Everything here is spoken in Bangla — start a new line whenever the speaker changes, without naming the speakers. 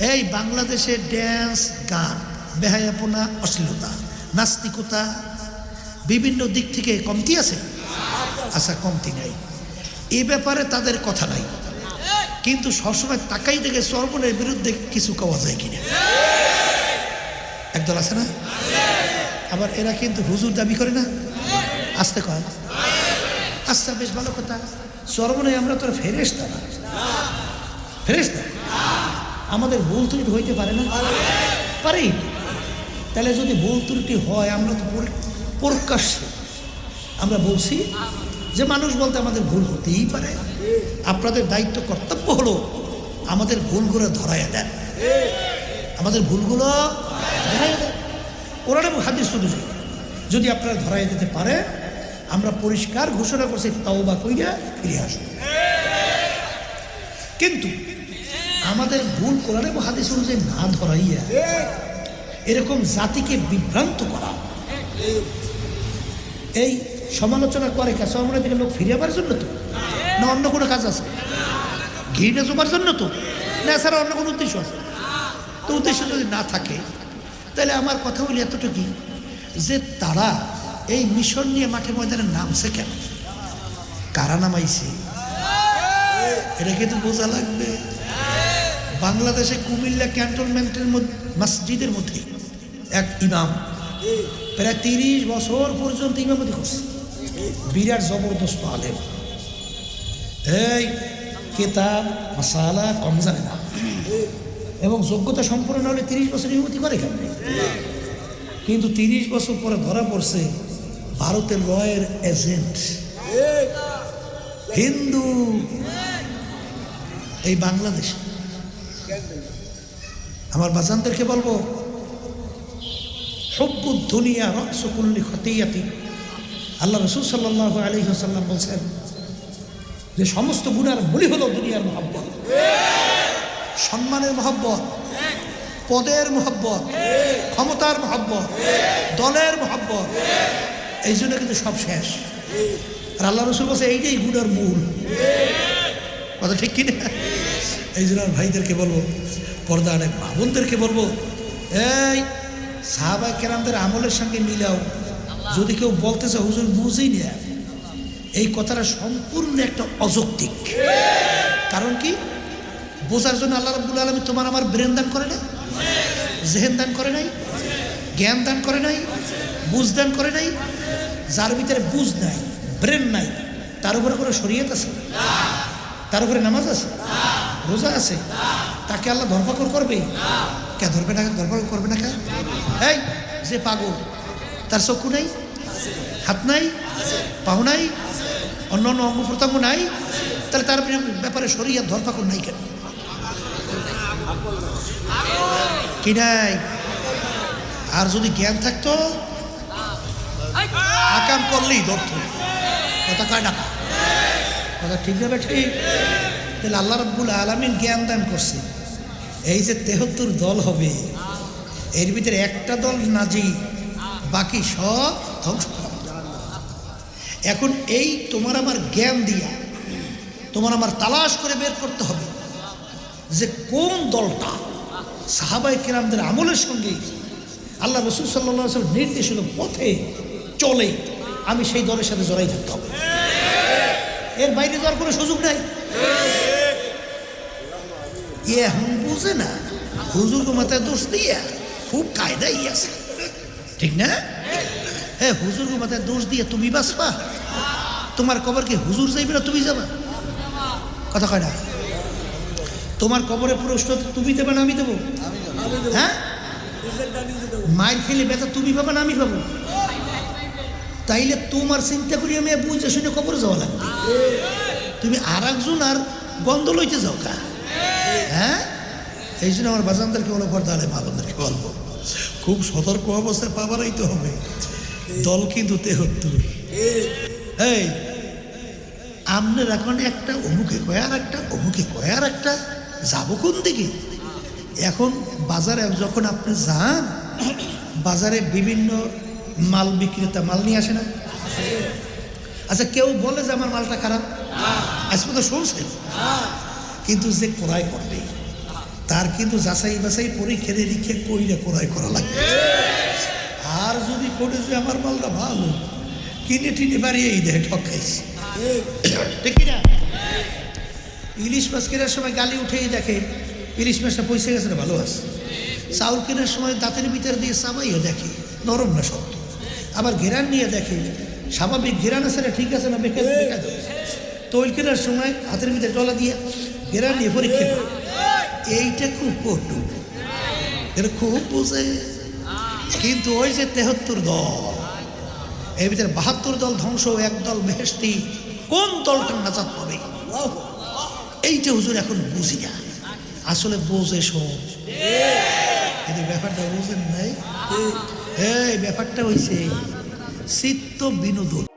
এই বাংলাদেশে ড্যান্স গান, বেহায়াপনা, অশ্লীলতা, নাস্তিকতা বিভিন্ন দিক থেকে কমতি আছে? আচ্ছা কমতি নাই। এ ব্যাপারে তাদের কথা নাই। কিন্তু সবসময় তাকাই দেখে সর্বনের বিরুদ্ধে কিছু কওয়া যায় কিনা। একদল আছে না? আবার এরা কিন্তু হুজুর দাবি করে না? আসতে কয়। আচ্ছা বেশ ভালো কথা। সর্বনে আমরা তো ফেরেস্তা না। ফেরেস্তা আমাদের ভুল ত্রুটি হইতে পারে না। পারি? তাহলে যদি ভুল ত্রুটি হয়, আমরা তো পরি- প্রকাশ্যে। আমরা বলছি যে মানুষ বলতে আমাদের ভুল হতেই পারে। আপনাদের দায়িত্ব, কর্তব্য হলো আমাদের ভুলগুলো ধরাইয়া দেন। আমাদের ভুলগুলো কোরআন এবং হাদিস অনুযায়ী, যদি আপনারা ধরাইয়া দিতে পারে, আমরা পরিষ্কার ঘোষণা করছি, তাওবা কইরা ফিরে আসব। কিন্তু আমাদের ভুল কোরআন এবং হাদিস অনুযায়ী না ধরাইয়া এরকম জাতিকে বিভ্রান্ত করা। এই সমালোচনা করে কে? সমালোচনা থেকে লোক ফিরে আবার জন্য তো? না অন্য কোনো কাজ আছে? ঘিটা জমার জন্য তো? না, এছাড়া অন্য কোনো উদ্দেশ্য আছে? তো উদ্দেশ্য যদি না থাকে, তাহলে আমার কথা বলি এতটুকুই যে তারা এই মিশন নিয়ে মাঠে ময়দানে নামছে কেন? কারা নামাইছে? এটা কিন্তু বোঝা লাগবে। বাংলাদেশে কুমিল্লা ক্যান্টনমেন্টের মসজিদের মধ্যে এক ইমাম প্রায় তিরিশ বছর পর্যন্ত ইমামতি করছে। বিরাট জবরদস্ত আলেম। এই কেতাব মশালা কম জানে না। এবং যোগ্যতা সম্পূর্ণ হলে তিরিশ বছর ইমামতি করে কেন? কিন্তু তিরিশ বছর পরে ধরা পড়ছে ভারতের রয়ের এজেন্ট। হিন্দু। এই বাংলাদেশ। আমার বাজানদেরকে বলব হব্বু দুনিয়া রসকুল্লি খতিয়াতি। আল্লাহ রসুল সাল্লাহ আলী সাল্লাম বলছেন, যে সমস্ত গুণার মূলই হলো দুনিয়ার মহব্বত। সম্মানের মহব্বত, পদের মহব্বত, ক্ষমতার মহব্বত, দলের মহব্বত, এই জন্য কিন্তু সব শেষ। আর আল্লাহ রসুল বলছে, এইটাই গুণের মূল। কথা ঠিক কিনা? এই জন্য ভাইদেরকে বলব পর্দা অনেক বোনদেরকে বলব এই সাহাবা কেরামদের আমলের সঙ্গে মিলাও। যদি কেউ বলতে চায় হুজুর বুঝেই না এই কথাটা সম্পূর্ণ একটা অযৌক্তিক। কারণ কি? বোঝার জন্য আল্লাহ রব্বুল আলমী তোমার আমার ব্রেন দান করে নাই? জেহেন দান করে নাই? জ্ঞান দান করে নাই? বুঝ দান করে নাই? যার ভিতরে বুঝ নাই ব্রেন নাই তার উপরে কোনো শরীয়ত আছে? তার উপরে নামাজ আছে? রোজা আছে? তাকে আল্লাহ ধরপাকড় করবে? কে ধরবে না? ধরপাকড় করবে না কে? এই, যে পাগল, তার চক্ষু নাই? হাত নাই? পাও নাই? অন্য অন্য অঙ্গ প্রত্যঙ্গ নাই? তাহলে তার ব্যাপারে শরীর ধরপাকড় নাই কেন? কি নাই? আর যদি জ্ঞান থাকতো, আকাম করলেই ধরতো। কথা কয় না? কথা ঠিক যাবে ঠিক? তাহলে আল্লাহ রব্বুল আলমিন জ্ঞান দান করছে। এই যে তেহত্তর দল হবে, এর ভিতরে একটা দল নাজি বাকি সব ধ্বংস এখন এই তোমার আমার জ্ঞান দিয়া, তোমার আমার তালাশ করে বের করতে হবে যে কোন দলটা সাহাবাই কিরামদের আমলের সঙ্গে আল্লাহ রসুল সাল্লাহ নির্দেশিত পথে চলে, আমি সেই দলের সাথে জড়াই থাকতে হবে। এর বাইরে যাওয়ার কোনো সুযোগ নাই। এখন বুঝে না। হুজুর মাথায় দোষ দিয়া খুব কায়দাই আছে। ঠিক না? হ্যাঁ হুজুর মাথায় দোষ দিয়ে তুমি বাঁচবা? তোমার কবর কি হুজুর যাইবে না তুমি যাবা? কথা কয় না। তোমার কবরে প্রশ্ন তুমি দেবে না আমি দেবো? হ্যাঁ? মায়ের খেলে ব্যথা তুমি পাবে না আমি পাবো? তাইলে তোমার চিন্তা করি আমি বুঝে শুনে কবরে যাওয়া লাগবে? তুমি আর একজন আর গন্ধ লইতে যাও কা? হ্যাঁ? এই জন্য আমার বাজানদেরকে বলো পর তাহলে মা বোনদেরকে বলব, খুব সতর্ক অবস্থায় পাবারই তো হবে। দল কিন্তু তেহত্তর। এই আমনের এখন একটা অমুকে কয় আর একটা, অমুকে কয় আর একটা, যাব কোন দিকে? এখন বাজারে যখন আপনি যান, বাজারে বিভিন্ন মাল বিক্রেতা, মাল নিয়ে আসে না? আচ্ছা কেউ বলে যে আমার মালটা খারাপ? আজ পর্যন্ত শুনছেন? কিন্তু যে ক্রয় করবে, তার কিন্তু যাচাই বাছাই পরীক্ষা নিরীক্ষা কইরে ক্রয় করা লাগবে। আর যদি করে যে আমার মালটা ভালো, কিনে টিনে বাড়িয়েই দেয় ঠকাইছি। ঠিক কিনা? ইলিশ মাছ কেনার সময় গালি উঠেই দেখে, ইলিশ মাছটা পয়সা গেছে না, ভালো আছে? চাউল কেনার সময় দাঁতের ভিতর দিয়ে চাবাইও দেখে, নরম না শক্ত আবার ঘেরান নিয়ে দেখে স্বাভাবিক ঘেরান আছে না ঠিক আছে না বেকার বেকার। তৈল কেনার সময় হাতের ভিতরে ডলা দিয়ে ঘেরান নিয়ে পরীক্ষা এইটা খুব পটু এটা খুব বোঝে। কিন্তু ওই যে তেহত্তর দল এর ভিতরে বাহাত্তর দল ধ্বংস এক দল বেহেস্তি কোন দলটা নাজাত পাবে? এইটা হুজুর এখন বুঝি না। আসলে বোঝে সব। কিন্তু ব্যাপারটা বুঝেন নাই। এই ব্যাপারটা হয়েছে চিত্ত বিনোদন।